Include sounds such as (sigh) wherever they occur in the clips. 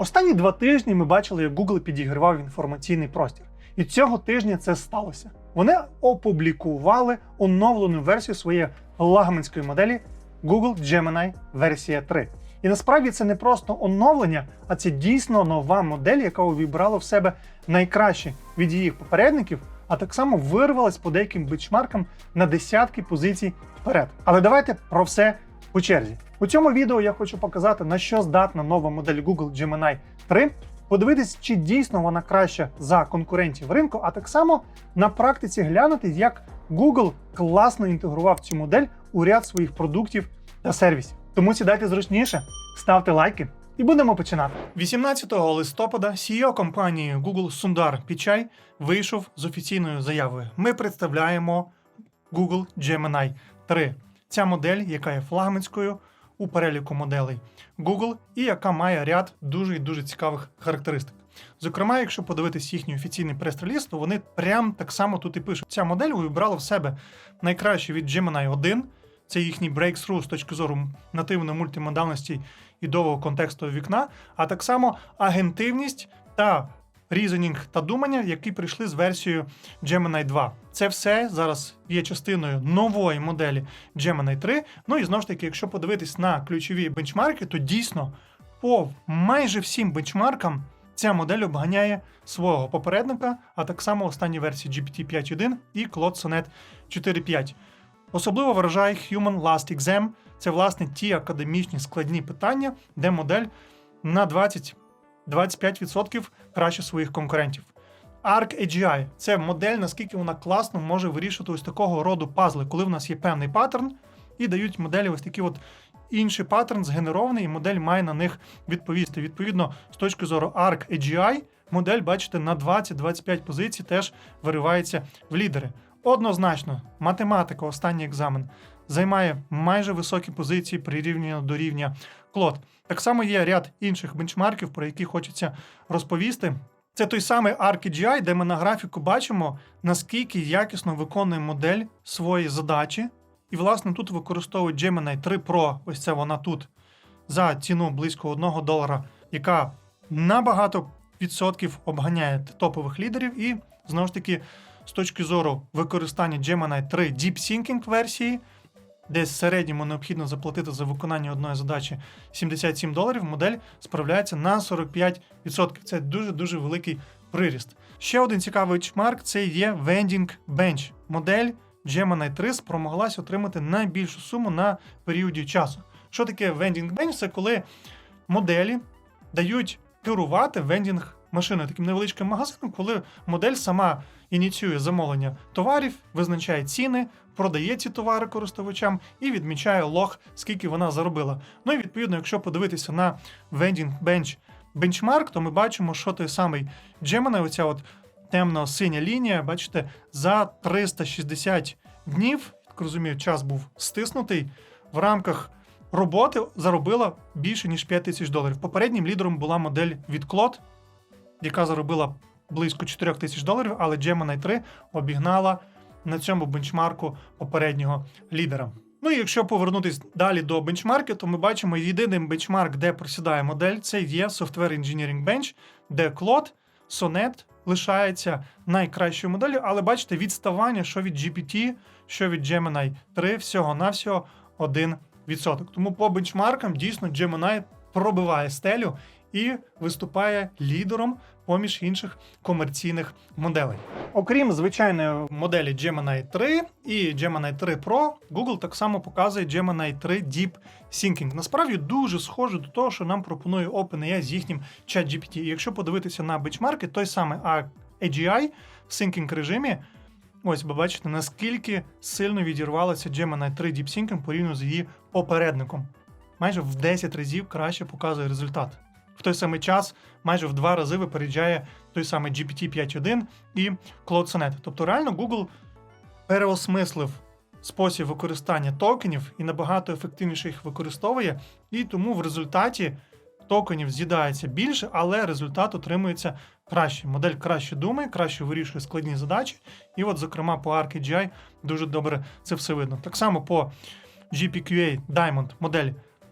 Останні два тижні ми бачили, як Google підігривав інформаційний простір. І цього тижня це сталося. Вони опублікували оновлену версію своєї флагманської моделі Google Gemini версія 3. І насправді це не просто оновлення, а це дійсно нова модель, яка увібрала в себе найкраще від її попередників, а так само вирвалась по деяким бенчмаркам на десятки позицій вперед. Але давайте про все по черзі. У цьому відео я хочу показати, на що здатна нова модель Google Gemini 3, подивитись, чи дійсно вона краща за конкурентів ринку, а так само на практиці глянути, як Google класно інтегрував цю модель у ряд своїх продуктів та сервісів. Тому сідайте зручніше, ставте лайки і будемо починати. 18 листопада CEO компанії Google Сундар Пічай вийшов з офіційною заявою. Ми представляємо Google Gemini 3. Ця модель, яка є флагманською у переліку моделей Google, і яка має ряд дуже і дуже цікавих характеристик. Зокрема, якщо подивитись їхній офіційний прес-реліз, то вони прям так само тут і пишуть. Ця модель вибрала в себе найкраще від Gemini 1, це їхній breakthrough з точки зору нативної мультимодальності і довгого контексту вікна, а так само агентивність та reasoning та думання, які прийшли з версією Gemini 2. Це все зараз є частиною нової моделі Gemini 3. Ну і знову ж таки, якщо подивитись на ключові бенчмарки, то дійсно по майже всім бенчмаркам ця модель обганяє свого попередника, а так само останні версії GPT 5.1 і Claude Sonnet 4.5. Особливо вражає Human Last Exam. Це власне ті академічні складні питання, де модель на 20-25% краще своїх конкурентів. Arc AGI – це модель, наскільки вона класно може вирішувати ось такого роду пазли, коли в нас є певний паттерн, і дають моделі ось такі от інший паттерн згенерований, і модель має на них відповісти. Відповідно, з точки зору Arc AGI, модель, бачите, на 20-25 позицій теж виривається в лідери. Однозначно, математика, останній екзамен, займає майже високі позиції прирівняно до рівня Клод. Так само є ряд інших бенчмарків, про які хочеться розповісти. Це той самий ArcGI, де ми на графіку бачимо, наскільки якісно виконує модель свої задачі. І, власне, тут використовують Gemini 3 Pro, ось це вона тут, за ціну близько 1 долара, яка набагато відсотків обганяє топових лідерів. І знову ж таки, з точки зору використання Gemini 3 Deep Thinking версії, де в середньому необхідно заплатити за виконання одної задачі 77 доларів, модель справляється на 45%. Це дуже-дуже великий приріст. Ще один цікавий чмарк це є Vending Bench. Модель Gemini 3 спромоглась отримати найбільшу суму на періоді часу. Що таке Vending Bench? Це коли моделі дають керувати вендінг машиною, таким невеличким магазином, коли модель сама ініціює замовлення товарів, визначає ціни, продає ці товари користувачам і відмічає лог, скільки вона заробила. Ну і відповідно, якщо подивитися на Vending Bench бенчмарк, то ми бачимо, що той самий Gemini, оця от темно-синя лінія, бачите, за 360 днів, так розумію, час був стиснутий в рамках роботи заробила більше ніж 5 тисяч доларів. Попереднім лідером була модель від Клод, яка заробила близько 4 тисяч доларів, але Gemini 3 обігнала на цьому бенчмарку попереднього лідера. Ну і якщо повернутися далі до бенчмарки, то ми бачимо єдиний бенчмарк, де просідає модель, це є Software Engineering Bench, де Claude, Sonnet лишається найкращою моделлю, але бачите, відставання, що від GPT, що від Gemini 3, всього-навсього 1%. Тому по бенчмаркам дійсно Gemini пробиває стелю і виступає лідером поміж інших комерційних моделей. Окрім звичайної моделі Gemini 3 і Gemini 3 Pro, Google так само показує Gemini 3 Deep Thinking. Насправді дуже схоже до того, що нам пропонує OpenAI з їхнім ChatGPT. І якщо подивитися на бенчмарки, той самий AGI в Thinking режимі. Ось ви бачите, наскільки сильно відірвалася Gemini 3 Deep Thinking порівняно з її попередником. Майже в 10 разів краще показує результат. В той самий час майже в два рази випереджає той самий GPT 5.1 і Claude Sonnet. Тобто реально Google переосмислив спосіб використання токенів і набагато ефективніше їх використовує, і тому в результаті токенів з'їдається більше, але результат отримується краще. Модель краще думає, краще вирішує складні задачі. І, от, зокрема, по ArcGI дуже добре це все видно. Так само по GPQA Diamond модель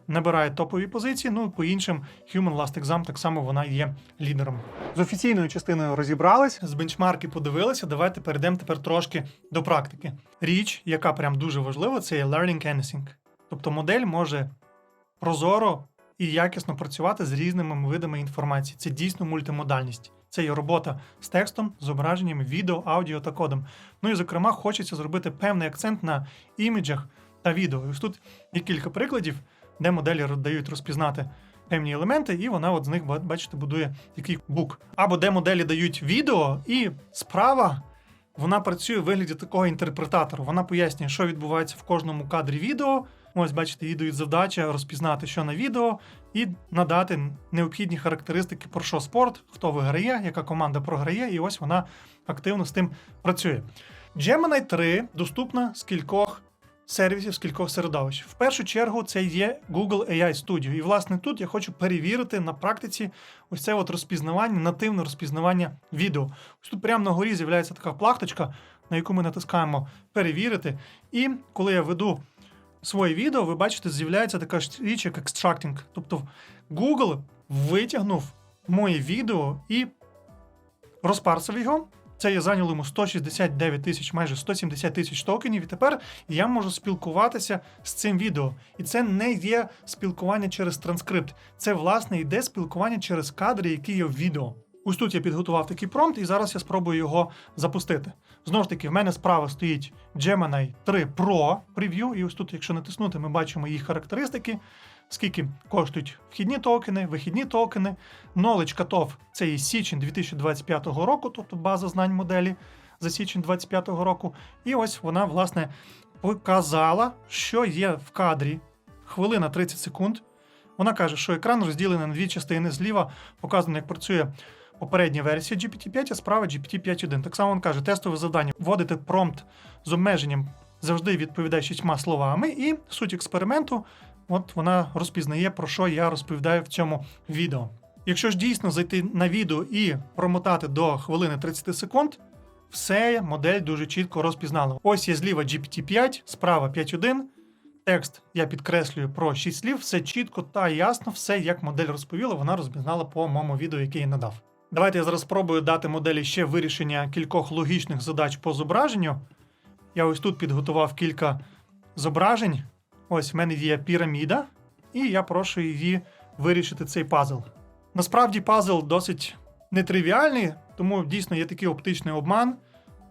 набирає топові позиції. Ну по іншим Human Last Exam так само вона є лідером. З офіційною частиною розібрались. З бенчмарки подивилися. Давайте перейдемо тепер трошки до практики. Річ, яка прям дуже важлива, це є learning anything. Тобто модель може прозоро і якісно працювати з різними видами інформації. Це дійсно мультимодальність. Це є робота з текстом, зображеннями, відео, аудіо та кодом. Ну і зокрема, хочеться зробити певний акцент на іміджах та відео. І ось тут є кілька прикладів, де моделі дають розпізнати певні елементи, і вона от з них, бачите, будує такий бук. Або де моделі дають відео, і справа вона працює в вигляді такого інтерпретатора. Вона пояснює, що відбувається в кожному кадрі відео. Ось, бачите, їй дають завдача розпізнати, що на відео, і надати необхідні характеристики про що спорт, хто виграє, яка команда програє, і ось вона активно з тим працює. Gemini 3 доступна з кількох сервісів, з кількох середовищ. В першу чергу це є Google AI Studio. І, власне, тут я хочу перевірити на практиці ось це от розпізнавання, нативне розпізнавання відео. Ось тут прямо на горі з'являється така плахточка, на яку ми натискаємо перевірити. І коли я веду своє відео, ви бачите, з'являється така ж річ, як extracting. Тобто Google витягнув моє відео і розпарсив його. Це я зайняло йому 169 тисяч, майже 170 тисяч токенів, і тепер я можу спілкуватися з цим відео. І це не є спілкування через транскрипт. Це, власне, йде спілкування через кадри, які є в відео. Ось тут я підготував такий промпт, і зараз я спробую його запустити. Знову ж таки, в мене справа стоїть Gemini 3 Pro прев'ю, і ось тут, якщо натиснути, ми бачимо їх характеристики, скільки коштують вхідні токени, вихідні токени. Knowledge Cutoff – це є січень 2025 року, тобто база знань моделі за січень 2025 року. І ось вона, власне, показала, що є в кадрі хвилина 30 секунд. Вона каже, що екран розділений на дві частини. Зліва показано, як працює попередня версія GPT-5, а справа GPT-5.1. Так само він каже, тестове завдання вводити промпт з обмеженням завжди відповідає шістьма словами, і суть експерименту, от вона розпізнає, про що я розповідаю в цьому відео. Якщо ж дійсно зайти на відео і промотати до хвилини 30 секунд, все модель дуже чітко розпізнала. Ось є зліва GPT-5, справа 5.1. Текст я підкреслюю про 6 слів, все чітко та ясно, все як модель розповіла, вона розпізнала по моєму відео, яке я надав. Давайте я зараз спробую дати моделі ще вирішення кількох логічних задач по зображенню. Я ось тут підготував кілька зображень. Ось в мене є піраміда, і я прошу її вирішити цей пазл. Насправді пазл досить нетривіальний, тому дійсно є такий оптичний обман.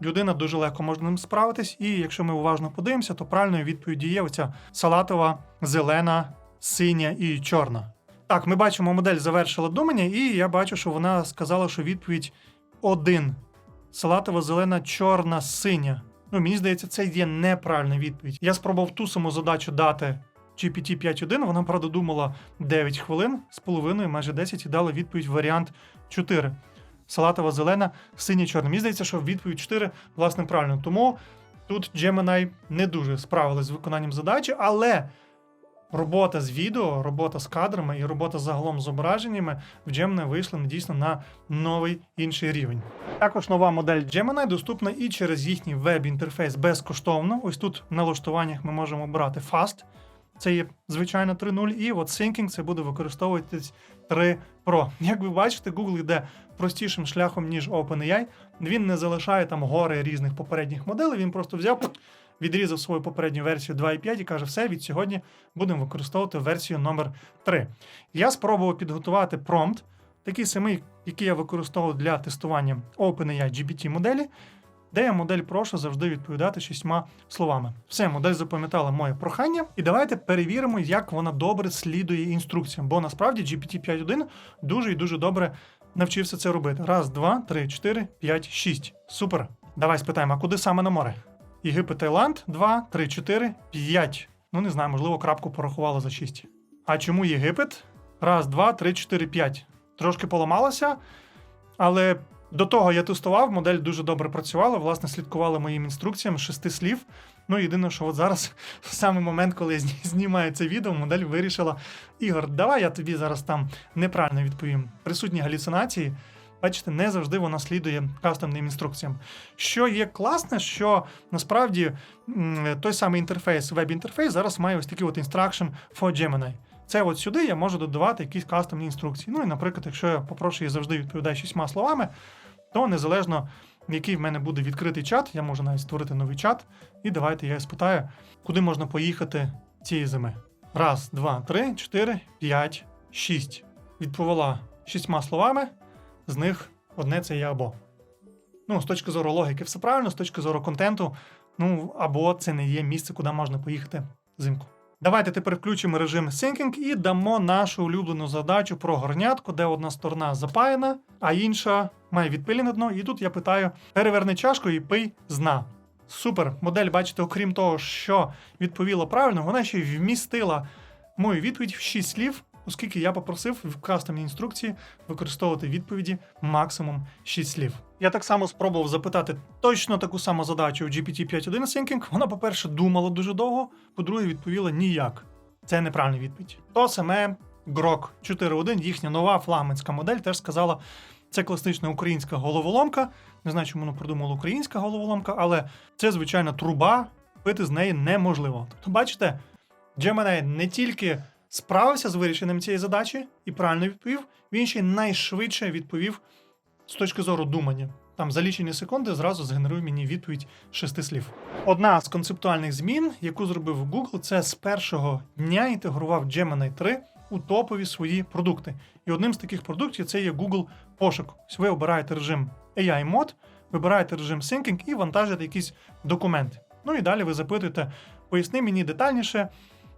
Людина дуже легко може ним справитись, і якщо ми уважно подивимося, то правильною відповіддю є оця салатова, зелена, синя і чорна. Так, ми бачимо, модель завершила думання, і я бачу, що вона сказала, що відповідь один. Салатова, зелена, чорна, синя. Ну, мені здається, це є неправильна відповідь. Я спробував ту саму задачу дати GPT 5.1, вона, правда, думала 9 хвилин з половиною, майже 10, і дала відповідь варіант 4. Салатова, зелена, синя, чорна. Мені здається, що відповідь 4, власне, правильно. Тому тут Gemini не дуже справилась з виконанням задачі, але робота з відео, робота з кадрами і робота загалом з зображеннями в Gemini вийшла дійсно на новий інший рівень. Також нова модель Gemini доступна і через їхній веб-інтерфейс безкоштовно. Ось тут в налаштуваннях ми можемо обрати Fast. Це є звичайно 3.0, і от Syncing це буде використовуватись 3 Pro. Як ви бачите, Google йде простішим шляхом, ніж OpenAI. Він не залишає там гори різних попередніх моделей, він просто взяв, відрізав свою попередню версію 2.5 і каже, все, від сьогодні будемо використовувати версію номер 3. Я спробував підготувати промпт, такий самий, який я використовував для тестування OpenAI GPT моделі, де я модель прошу завжди відповідати шістьма словами. Все, модель запам'ятала моє прохання, і давайте перевіримо, як вона добре слідує інструкціям. Бо насправді GPT 5.1 дуже і дуже добре навчився це робити. Раз, два, три, чотири, п'ять, шість. Супер. Давай спитаємо, а куди саме на море? Єгипет, Таїланд, два, три, чотири, п'ять. Ну не знаю, можливо, крапку порахувала за шість. А чому Єгипет? Раз, два, три, чотири, п'ять. Трошки поламалася, але до того я тестував, модель дуже добре працювала, власне, слідкувала моїм інструкціям шести слів. Ну, єдине, що от зараз, (laughs) в самий момент, коли я знімаю це відео, модель вирішила: Ігор, давай я тобі зараз там неправильно відповім. Присутні галюцинації. Бачите, не завжди вона слідує кастомним інструкціям. Що є класне, що насправді той самий інтерфейс, веб-інтерфейс зараз має ось такий от instruction for Gemini. це от сюди я можу додавати якісь кастомні інструкції. Ну і, наприклад, якщо я попрошу і завжди відповідає шістьма словами, то незалежно який в мене буде відкритий чат, я можу навіть створити новий чат. І давайте я спитаю, куди можна поїхати цієї зими. Раз, два, три, чотири, п'ять, шість. Відповіла шістьма словами, з них одне це є або. Ну, з точки зору логіки, все правильно, з точки зору контенту, ну або це не є місце, куди можна поїхати взимку. Давайте тепер включимо режим Syncing і дамо нашу улюблену задачу про горнятку, де одна сторона запаяна, а інша має відпилене дно. І тут я питаю: переверни чашку і пий з дна. Супер. Модель, бачите, окрім того, що відповіла правильно, вона ще й вмістила мою відповідь в 6 слів, оскільки я попросив в кастомній інструкції використовувати відповіді максимум 6 слів. Я так само спробував запитати точно таку саму задачу у GPT-5.1 Thinking. Вона, по-перше, думала дуже довго, по-друге, відповіла ніяк. Це неправильна відповідь. То саме Grok 4.1, їхня нова флагманська модель, теж сказала, це класична українська головоломка. Не знаю, чому вона придумала українська головоломка, але це звичайна труба, пити з неї неможливо. Тобто, бачите, Gemini не тільки справився з вирішенням цієї задачі і правильно відповів, він ще найшвидше відповів з точки зору думання. Там за лічені секунди зразу згенерує мені відповідь шести слів. Одна з концептуальних змін, яку зробив Google, це з першого дня інтегрував Gemini 3 у топові свої продукти. І одним з таких продуктів це є Google пошук. Ось ви обираєте режим AI Mode, вибираєте режим Syncing і вантажите якісь документи. Ну і далі ви запитуєте, поясни мені детальніше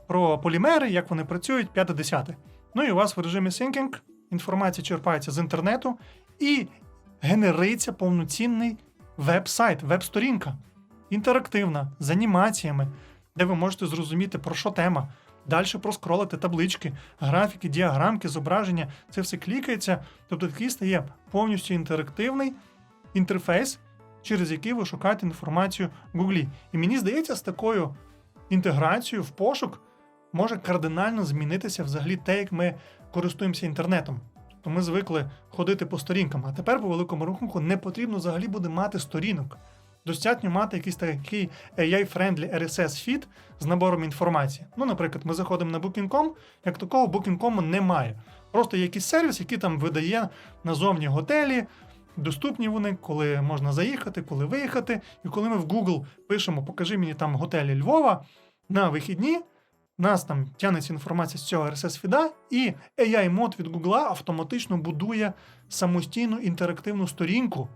про полімери, як вони працюють, 5-10. Ну і у вас в режимі Syncing інформація черпається з інтернету і генериться повноцінний веб-сайт, веб-сторінка, інтерактивна, з анімаціями, де ви можете зрозуміти, про що тема. Далі проскролити таблички, графіки, діаграмки, зображення. Це все клікається. Тобто такий стає повністю інтерактивний інтерфейс, через який ви шукаєте інформацію в Гуглі. І мені здається, з такою інтеграцією в пошук може кардинально змінитися взагалі те, як ми користуємося інтернетом. Тобто ми звикли ходити по сторінкам, а тепер, по великому рахунку, не потрібно взагалі буде мати сторінок. Достатньо мати якийсь такий AI-friendly RSS-фід з набором інформації. Ну, наприклад, ми заходимо на Booking.com, як такого Booking.com немає. Просто є якийсь сервіс, який там видає назовні готелі, доступні вони, коли можна заїхати, коли виїхати. І коли ми в Google пишемо Покажи мені там готелі Львова на вихідні, нас там тягнеться інформація з цього RSS-фіда, і AI-мод від Google автоматично будує самостійну інтерактивну сторінку,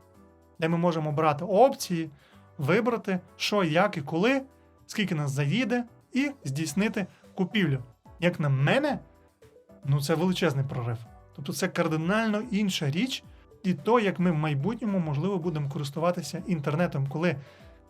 де ми можемо брати опції, вибрати, що, як і коли, скільки нас заїде, і здійснити купівлю. Як на мене, ну це величезний прорив. Тобто це кардинально інша річ, і то, як ми в майбутньому, можливо, будемо користуватися інтернетом, коли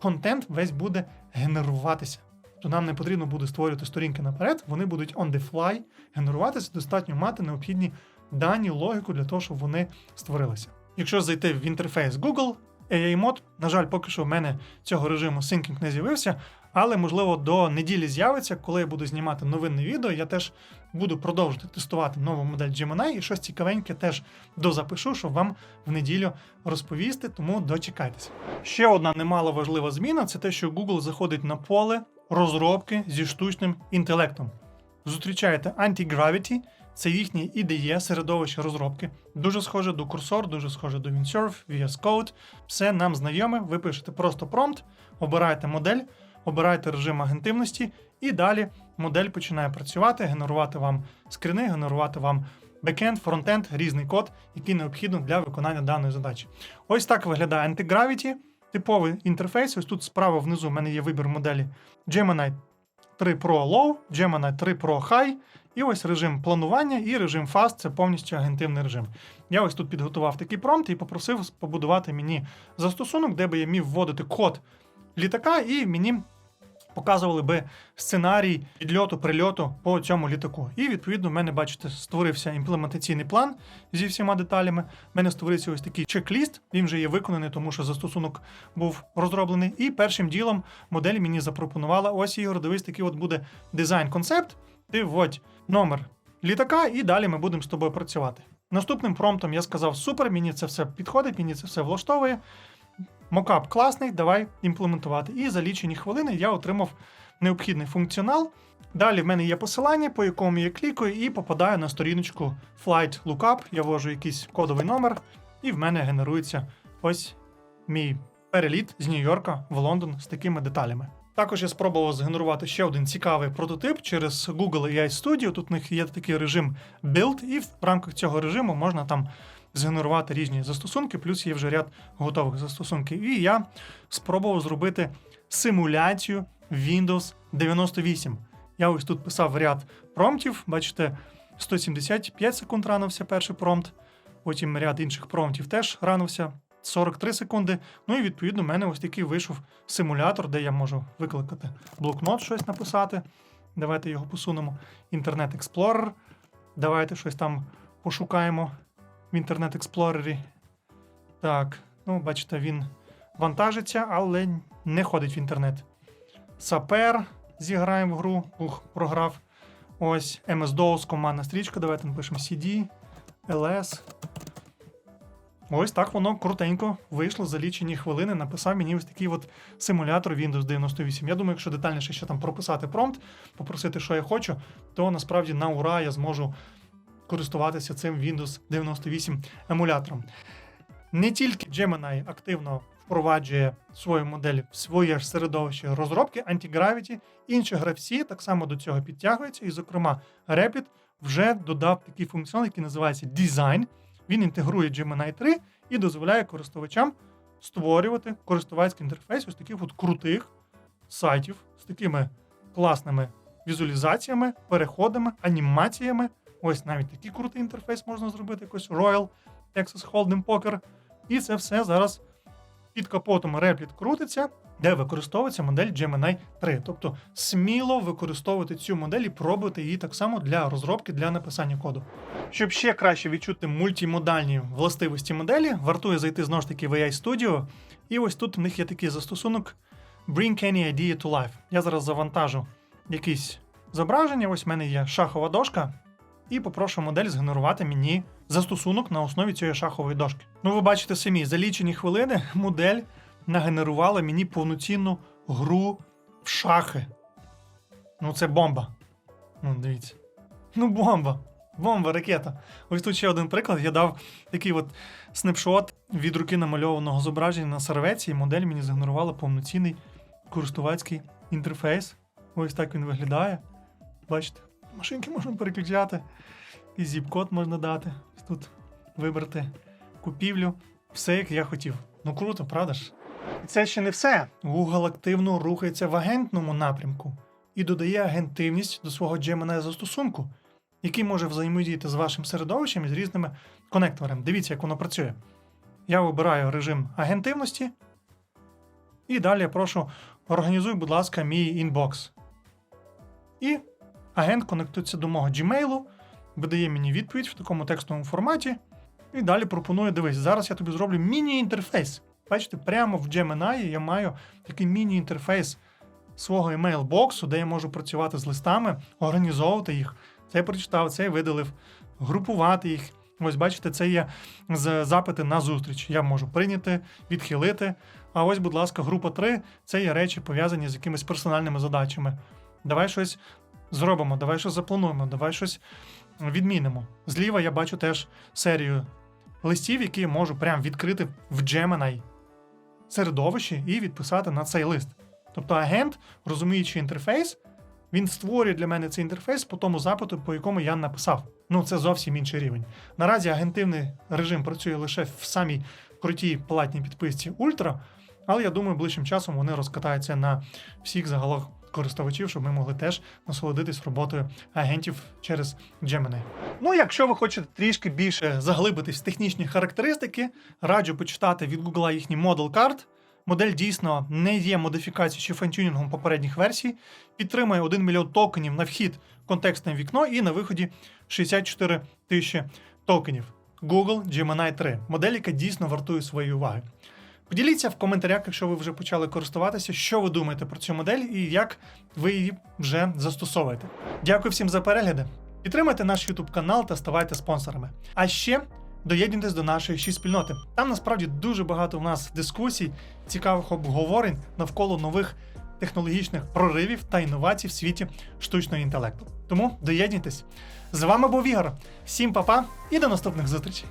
контент весь буде генеруватися. То нам не потрібно буде створювати сторінки наперед, вони будуть on the fly генеруватися, достатньо мати необхідні дані, логіку для того, щоб вони створилися. Якщо зайти в інтерфейс Google, AI Mode, на жаль, поки що в мене цього режиму Syncing не з'явився, але можливо до неділі з'явиться, коли я буду знімати новинне відео. Я теж буду продовжувати тестувати нову модель Gemini і щось цікавеньке теж дозапишу, щоб вам в неділю розповісти, тому дочекайтеся. Ще одна немало важлива зміна це те, що Google заходить на поле розробки зі штучним інтелектом. Зустрічаєте Anti-Gravity, це їхнє IDE, середовище розробки. Дуже схоже до Cursor, дуже схоже до Windsurf, VS Code. Все нам знайоме. Ви пишете просто промпт, обираєте модель, обираєте режим агентивності, і далі модель починає працювати, генерувати вам скріни, генерувати вам бекенд, фронтенд, різний код, який необхідно для виконання даної задачі. Ось так виглядає Anti-Gravity. Типовий інтерфейс. Ось тут справа внизу в мене є вибір моделі Gemini 3 Pro Low, Gemini 3 Pro High, і ось режим планування і режим Fast це повністю агентивний режим. Я ось тут підготував такий промпт і попросив побудувати мені застосунок, де би я міг вводити код літака, і мені показували би сценарій підльоту, прильоту по цьому літаку. І відповідно в мене, бачите, створився імплементаційний план зі всіма деталями. В мене створився ось такий чек-ліст. Він вже є виконаний, тому що застосунок був розроблений. І першим ділом модель мені запропонувала: ось Ігор, дивись, такий от буде дизайн-концепт. Ти вводь номер літака, і далі ми будемо з тобою працювати. Наступним промптом я сказав: супер, мені це все підходить, мені це все влаштовує. Мокап класний, давай імплементувати. І за лічені хвилини я отримав необхідний функціонал. Далі в мене є посилання, по якому я клікаю, і попадаю на сторіночку Flight Lookup. Я ввожу якийсь кодовий номер, і в мене генерується ось мій переліт з Нью-Йорка в Лондон з такими деталями. Також я спробував згенерувати ще один цікавий прототип через Google AI Studio. Тут у них є такий режим Build, і в рамках цього режиму можна там згенерувати різні застосунки, плюс є вже ряд готових застосунків. І я спробував зробити симуляцію Windows 98. Я ось тут писав ряд промптів. Бачите, 175 секунд ранився перший промпт, потім ряд інших промптів теж ранився 43 секунди. Ну і відповідно в мене ось такий вийшов симулятор, де я можу викликати блокнот, щось написати. Давайте його посунемо. Інтернет Explorer. Давайте щось там пошукаємо в інтернет Експлорері. Так, ну, бачите, він вантажиться, але не ходить в інтернет. Сапер зіграємо в гру. Ух, програв. Ось MS-DOS, командна стрічка. Давайте напишемо CD, LS. Ось так воно крутенько вийшло за лічені хвилини. Написав мені ось такий от симулятор Windows 98. Я думаю, якщо детальніше ще там прописати промпт, попросити, що я хочу, то насправді на ура я зможу користуватися цим Windows 98 емулятором. Не тільки Gemini активно впроваджує свою модель в своє ж середовище розробки Anti-Gravity, інші гравці так само до цього підтягуються, і, зокрема, Rapid вже додав такий функціонал, який називається Design. Він інтегрує Gemini 3 і дозволяє користувачам створювати користувацький інтерфейс ось таких от крутих сайтів з такими класними візуалізаціями, переходами, анімаціями. Ось навіть такий крутий інтерфейс можна зробити, якось Royal Texas Hold'em Poker. І це все зараз під капотом Replit крутиться, де використовується модель Gemini 3. Тобто сміло використовувати цю модель і пробувати її так само для розробки, для написання коду. Щоб ще краще відчути мультимодальні властивості моделі, вартує зайти знову ж таки в AI Studio. І ось тут в них є такий застосунок Bring Any Idea to Life. Я зараз завантажу якісь зображення. Ось в мене є шахова дошка. І попрошу модель згенерувати мені застосунок на основі цієї шахової дошки. Ну, ви бачите самі, за лічені хвилини модель нагенерувала мені повноцінну гру в шахи. Ну, це бомба. Ну, дивіться. Ну, бомба. Бомба, ракета. Ось тут ще один приклад. Я дав такий от снапшот від руки намальованого зображення на серветці, і модель мені згенерувала повноцінний користувацький інтерфейс. Ось так він виглядає. Бачите, машинки можна переключати, і зіп-код можна дати. Тут вибрати купівлю. Все, як я хотів. Ну круто, правда ж? Це ще не все. Google активно рухається в агентному напрямку і додає агентивність до свого Gemini застосунку, який може взаємодіяти з вашим середовищем і з різними конекторами. Дивіться, як воно працює. Я вибираю режим агентивності. І далі я прошу організуй, будь ласка, мій інбокс. І агент конектується до мого Gmail, видає мені відповідь в такому текстовому форматі. І далі пропонує: дивись, зараз я тобі зроблю міні-інтерфейс. Бачите, прямо в Gemini я маю такий міні-інтерфейс свого емейл-боксу, де я можу працювати з листами, організовувати їх. Це прочитав, це я видалив, групувати їх. Ось бачите, це є запити на зустріч. Я можу прийняти, відхилити. А ось, будь ласка, група 3 це є речі пов'язані з якимись персональними задачами. Давай щось зробимо, давай щось заплануємо, давай щось відмінимо. Зліва я бачу теж серію листів, які я можу прям відкрити в Gemini середовищі і відписати на цей лист. Тобто агент, розуміючи інтерфейс, він створює для мене цей інтерфейс по тому запиту, по якому я написав. Ну, це зовсім інший рівень. Наразі агентивний режим працює лише в самій крутій платній підписці Ультра, але я думаю, ближчим часом вони розкатаються на всіх загалом користувачів, щоб ми могли теж насолодитись роботою агентів через Gemini. Ну, якщо ви хочете трішки більше заглибитись в технічні характеристики, раджу почитати від Google їхній Model Card. Модель дійсно не є модифікацією чи фантюнінгом попередніх версій, підтримує 1 мільйон токенів на вхід контекстне вікно і на виході 64 тисячі токенів. Google Gemini 3 модель, яка дійсно вартує своєї уваги. Поділіться в коментарях, якщо ви вже почали користуватися, що ви думаєте про цю модель і як ви її вже застосовуєте. Дякую всім за перегляди. Підтримайте наш YouTube канал та ставайте спонсорами. А ще доєднуйтесь до нашої ще спільноти. Там насправді дуже багато в нас дискусій, цікавих обговорень навколо нових технологічних проривів та інновацій в світі штучного інтелекту. Тому доєднуйтесь. З вами був Ігор. Всім па-па і до наступних зустрічей!